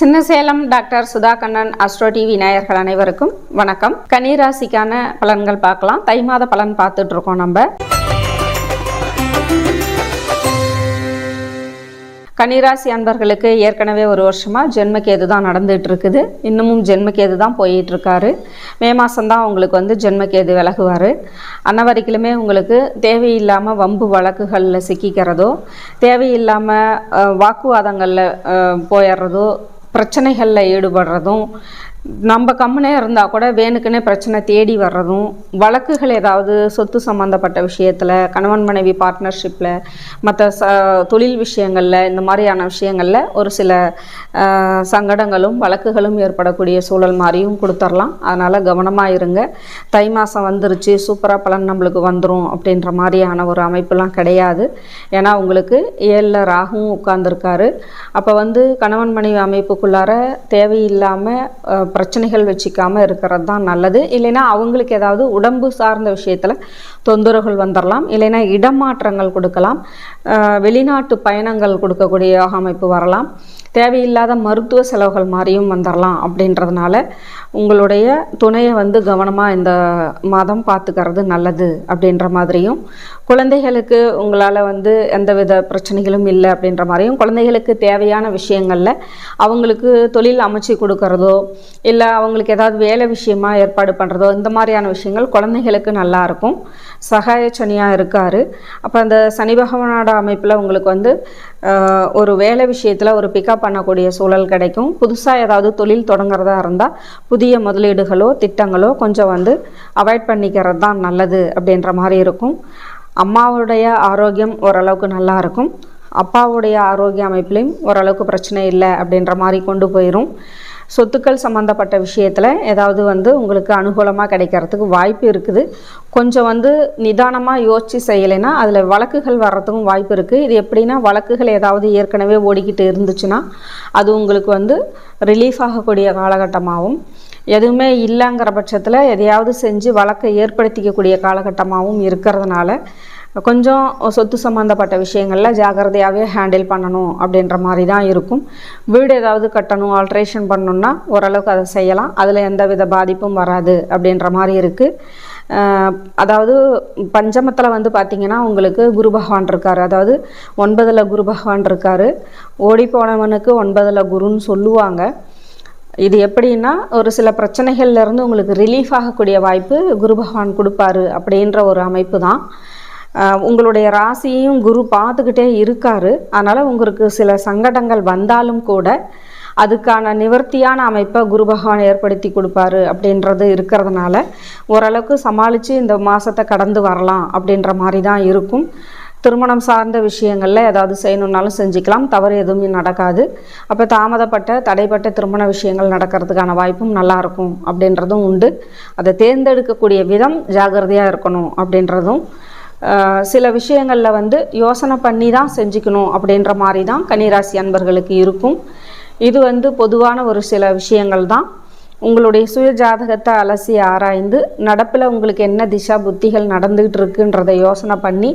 Chinnasalem doctor Sudha Kannan astro TV விநாயகர்கள் அனைவருக்கும் வணக்கம். கன்னிராசிக்கான பலன்கள் பார்க்கலாம். தை மாத பலன் பார்த்துட்டு இருக்கோம் நம்ம. கன்னிராசி அன்பர்களுக்கு ஏற்கனவே ஒரு வருஷமாக ஜென்மக்கேது தான் நடந்துட்டு இருக்குது இன்னமும் ஜென்மக்கேது தான் போயிட்டு இருக்காரு மே மாதம்தான் உங்களுக்கு வந்து ஜென்மக்கேது விலகுவார். அன்ன வரைக்கிலுமே உங்களுக்கு தேவையில்லாமல் வம்பு வழக்குகளில் சிக்கிக்கிறதோ தேவையில்லாமல் வாக்குவாதங்களில் போயிடுறதோ பிரச்சனைகளில் ஈடுபடுறதும் நம்ம கம்முனே இருந்தால் கூட வேணுக்குன்னே பிரச்சனை தேடி வர்றதும் வழக்குகள் ஏதாவது சொத்து சம்மந்தப்பட்ட விஷயத்தில் கணவன் மனைவி பார்ட்னர்ஷிப்பில் மற்ற ச தொழில் விஷயங்களில் இந்த மாதிரியான விஷயங்களில் ஒரு சில சங்கடங்களும் வழக்குகளும் ஏற்படக்கூடிய சூழல் மாதிரியும் கொடுத்துர்லாம். அதனால் கவனமாக இருங்க. தை மாதம் வந்துருச்சு சூப்பராக பலன் நம்மளுக்கு வந்துடும் அப்படின்ற மாதிரியான ஒரு அமைப்புலாம் கிடையாது. ஏன்னா உங்களுக்கு ஏழில் ராகுவும் உட்கார்ந்துருக்காரு. அப்போ வந்து கணவன் மனைவி அமைப்புக்குள்ளார தேவையில்லாமல் பிரச்சனைகள் வச்சிக்காமல் இருக்கிறது தான் நல்லது. இல்லைன்னா அவங்களுக்கு ஏதாவது உடம்பு சார்ந்த விஷயத்தில் தொந்தரவுகள் வந்துடலாம் இல்லைன்னா இடமாற்றங்கள் கொடுக்கலாம். வெளிநாட்டு பயணங்கள் கொடுக்கக்கூடிய அமைப்பு வரலாம். தேவையில்லாத மருத்துவ செலவுகள் மாதிரியும் வந்துடலாம் அப்படின்றதுனால உங்களுடைய துணையை வந்து கவனமாக இந்த மாதம் பார்த்துக்கிறது நல்லது அப்படின்ற மாதிரியும் குழந்தைகளுக்கு உங்களால் வந்து எந்தவித பிரச்சனைகளும் இல்லை அப்படின்ற மாதிரியும் குழந்தைகளுக்கு தேவையான விஷயங்களில் அவங்களுக்கு தொழில் அமைச்சு கொடுக்கறதோ இல்லை அவங்களுக்கு ஏதாவது வேலை விஷயமா ஏற்பாடு பண்ணுறதோ இந்த மாதிரியான விஷயங்கள் குழந்தைகளுக்கு நல்லா இருக்கும். சகாய சனியாக இருக்கார். அப்போ அந்த சனி பகவானோட அமைப்பில் உங்களுக்கு வந்து ஒரு வேலை விஷயத்தில் ஒரு பிக்கப் பண்ணக்கூடிய சூழல் கிடைக்கும். புதுசாக ஏதாவது தொழில் தொடங்குறதா இருந்தால் புதிய முதலீடுகளோ திட்டங்களோ கொஞ்சம் வந்து அவாய்ட் பண்ணிக்கிறது தான் நல்லது அப்படின்ற மாதிரி இருக்கும். அம்மாவுடைய ஆரோக்கியம் ஓரளவுக்கு நல்லா இருக்கும். அப்பாவுடைய ஆரோக்கிய அமைப்புலையும் ஓரளவுக்கு பிரச்சனை இல்லை அப்படின்ற மாதிரி கொண்டு போயிடும் சொத்துக்கள் சம்மந்தப்பட்ட விஷயத்தில் ஏதாவது வந்து உங்களுக்கு அனுகூலமாக கிடைக்கிறதுக்கு வாய்ப்பு இருக்குது. கொஞ்சம் வந்து நிதானமாக யோசித்து செய்யலைன்னா அதில் வழக்குகள் வர்றதுக்கும் வாய்ப்பு இருக்குது இது எப்படின்னா வழக்குகள் ஏதாவது ஏற்கனவே ஓடிக்கிட்டு இருந்துச்சுன்னா அது உங்களுக்கு வந்து ரிலீஃப் ஆகக்கூடிய காலகட்டமாகவும் எதுவுமே இல்லைங்கிற பட்சத்தில் எதையாவது செஞ்சு வழக்கை ஏற்படுத்திக்கக்கூடிய காலகட்டமாகவும் இருக்கிறதுனால கொஞ்சம் சொத்து சம்மந்தப்பட்ட விஷயங்களில் ஜாக்கிரதையாகவே ஹேண்டில் பண்ணணும் அப்படின்ற மாதிரி தான் இருக்கும். வீடு ஏதாவது கட்டணும் ஆல்ட்ரேஷன் பண்ணணும்னா ஓரளவுக்கு அதை செய்யலாம். அதில் எந்த வித பாதிப்பும் வராது அப்படின்ற மாதிரி இருக்குது அதாவது பஞ்சமத்தில் வந்து பார்த்திங்கன்னா உங்களுக்கு குரு பகவான் இருக்கார். அதாவது ஒன்பதில் குரு பகவான் இருக்கார். ஓடி போனவனுக்கு ஒன்பதில் குருன்னு சொல்லுவாங்க. இது எப்படின்னா ஒரு சில பிரச்சனைகள்லேருந்து உங்களுக்கு ரிலீஃப் ஆகக்கூடிய வாய்ப்பு குரு பகவான் கொடுப்பாரு அப்படின்ற ஒரு அமைப்பு தான். உங்களுடைய ராசியையும் குரு பார்த்துக்கிட்டே இருக்காரு. அதனால் உங்களுக்கு சில சங்கடங்கள் வந்தாலும் கூட அதுக்கான நிவர்த்தியான அமைப்பை குரு பகவான் ஏற்படுத்தி கொடுப்பாரு அப்படின்றது இருக்கிறதுனால ஓரளவுக்கு சமாளித்து இந்த மாதத்தை கடந்து வரலாம் அப்படின்ற மாதிரி தான் இருக்கும். திருமணம் சார்ந்த விஷயங்களில் ஏதாவது செய்யணுன்னாலும் செஞ்சுக்கலாம். தவறு எதுவுமே நடக்காது. அப்போ தாமதப்பட்ட தடைப்பட்ட திருமண விஷயங்கள் நடக்கிறதுக்கான வாய்ப்பும் நல்லாயிருக்கும் அப்படின்றதும் உண்டு. அதை தேர்ந்தெடுக்கக்கூடிய விதம் ஜாகிரதையாக இருக்கணும் அப்படின்றதும் சில விஷயங்களில் வந்து யோசனை பண்ணி தான் செஞ்சுக்கணும் அப்படின்ற மாதிரி தான் கன்னிராசி அன்பர்களுக்கு இருக்கும். இது வந்து பொதுவான ஒரு சில விஷயங்கள் தான். உங்களுடைய சுய ஜாதகத்தை அலசி ஆராய்ந்து நடப்பில் உங்களுக்கு என்ன திசா புத்திகள் நடந்துகிட்டு இருக்குன்றதை யோசனை பண்ணி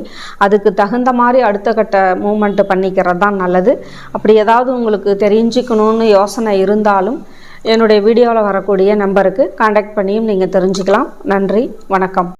அதுக்கு தகுந்த மாதிரி அடுத்த கட்ட மூமெண்ட்டு பண்ணிக்கிறது தான் நல்லது. அப்படி ஏதாவது உங்களுக்கு தெரிஞ்சுக்கணும்னு யோசனை இருந்தாலும் என்னுடைய வீடியோவில் வரக்கூடிய நம்பருக்கு காண்டாக்ட் பண்ணியும் நீங்கள் தெரிஞ்சுக்கலாம். நன்றி வணக்கம்.